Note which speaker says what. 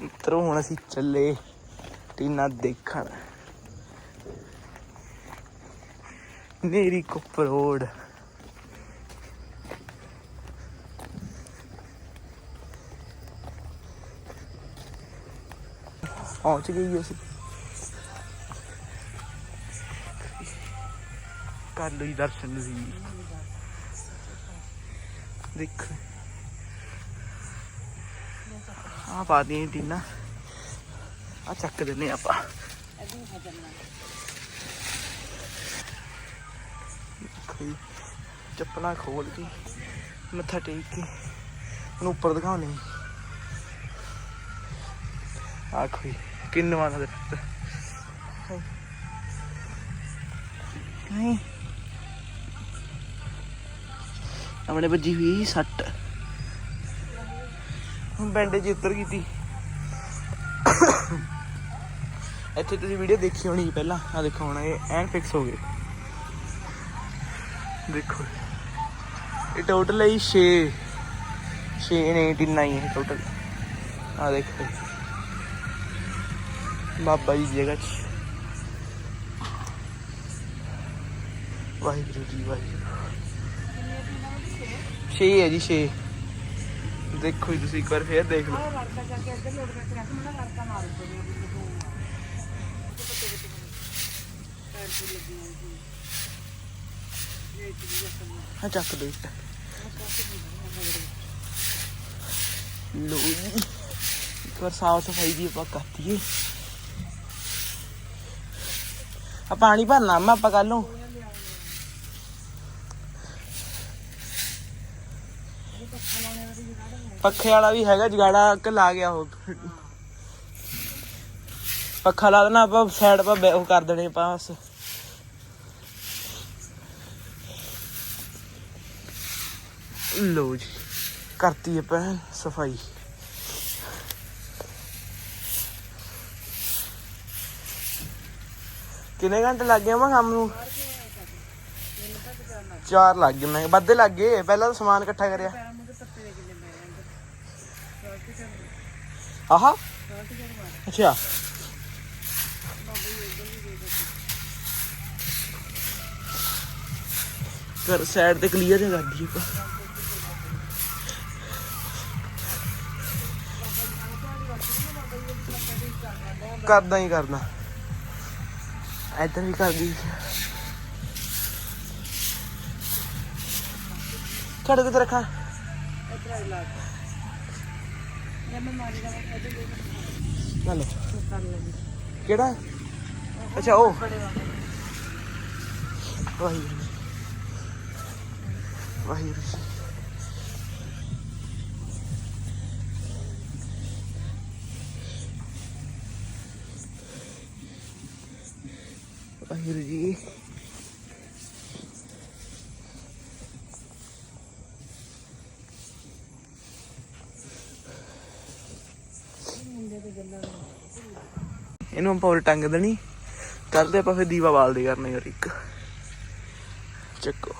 Speaker 1: ਮਿੱਤਰੋ, ਹੁਣ ਅਸੀਂ ਚੱਲੇ ਟੀਨਾ ਦੇਖਣ। ਨੇਰੀ ਕੁੱਪ ਰੋਡ। ਪਹੁੰਚ ਗਈ ਅਸੀਂ। ਕਰ ਲਈ ਦਰਸ਼ਨ ਜੀ ਦੇਖ। ਆ ਪਾ ਦੀ ਟੀਨਾ ਆ ਚੱਕ ਦਿੰਨੇ ਆਪਾਂ। ਚੱਪਲਾਂ ਖੋਲ ਕੇ ਮੱਥਾ ਟੇਕ ਕੇ ਉਹਨੂੰ ਉੱਪਰ ਦਿਖਾਉਣੇ ਆਖੋ ਜੀ, ਕਿੰਨਵਾਂ ਦਾ ਦਰਖਤ ਨਹੀਂ। ਆਪਣੇ ਵੱਜੀ ਹੋਈ ਸੱਟ। ਬੈਂਡੇਜ ਉੱਤਰ ਗਈ ਤੀ। ਇੱਥੇ ਤੁਸੀਂ ਵੀਡੀਓ ਦੇਖੀ ਹੋਣੀ ਪਹਿਲਾਂ। ਆ ਦੇਖੋ ਹੁਣ ਇਹ ਐਨ ਫਿਕਸ ਹੋ ਗਏ। ਦੇਖੋ। ਇਹ ਟੋਟਲ ਹੈ 6 6 ਨੇ 89 ਹੈ ਟੋਟਲ ਆ ਦੇਖੋ। ਬਾਬਾ ਜੀ ਜਗ੍ਹਾ 'ਚ। ਵਾਹਿਗੁਰੂ ਜੀ, ਵਾਹਿਗੁਰੂ। 6 ਹੈ ਜੀ 6 ਦੇਖੋ ਜੀ ਤੁਸੀਂ ਇੱਕ ਵਾਰ ਫੇਰ ਦੇਖ ਲਓ। ਹਾਂ ਚੱਕ ਦੋ ਇੱਕ। ਲੋ ਜੀ, ਇੱਕ ਵਾਰ ਸਾਫ਼ ਸਫ਼ਾਈ ਦੀ ਆਪਾਂ ਕਰਤੀਏ ਆ ਪਾਣੀ ਭਰਨਾ ਮੈਂ ਆਪਾਂ ਕੱਲ ਨੂੰ। ਪੱਖੇ ਵਾਲਾ ਵੀ ਹੈਗਾ, ਜਗਾੜਾ ਕਿ ਲਾ ਗਿਆ ਉਹ। ਪੱਖਾ ਲਾ ਦੇਣਾ, ਆਪਾਂ ਸਾਈਡ 'ਪਾ ਉਹ ਕਰ ਦੇਣੇ ਆਪਾਂ, ਬਸ। ਲੋ ਜੀ, ਕਰਤੀ ਆਪਾਂ ਸਫ਼ਾਈ। ਕਿੰਨੇ ਘੰਟੇ ਲੱਗ ਗਏ ਮੈਂ ਕੰਮ ਨੂੰ? ਚਾਰ ਲੱਗ ਗਏ ਮੈਂ ਵੱਧੇ ਲੱਗ ਗਏ ਪਹਿਲਾਂ ਤਾਂ ਸਮਾਨ ਇਕੱਠਾ ਕਰਿਆ ਆਹਾ ਅੱਛਾ ਕਰ ਸਾਈਡ ਤੇ ਕਲੀਅਰ ਕਰ ਦਈਏ ਆਪਾਂ ਕਰਦਾ ਹੀ ਕਰਦਾ ਇੱਧਰ ਵੀ ਕਰਦੀ ਛੱਡ ਕਿਤੇ ਰੱਖਾਂ।
Speaker 2: ਲਾ
Speaker 1: ਲਓ। ਕਿਹੜਾ? ਅੱਛਾ ਉਹ। ਵਾਹਿਗੁਰੂ। ਵਾਹਿਗੁਰੂ। ਵਾਹਿਗੁਰੂ ਜੀ। ਇਹਨੂੰ ਆਪਾਂ ਉਰੇ ਟੰਗ ਦੇਣੀ। ਕਰਦੇ ਆਪਾਂ ਫੇਰ ਦੀਵਾ ਬਾਲਦੇ ਕਰਨੇ ਯਾਰ ਇੱਕ। ਚੱਕੋ।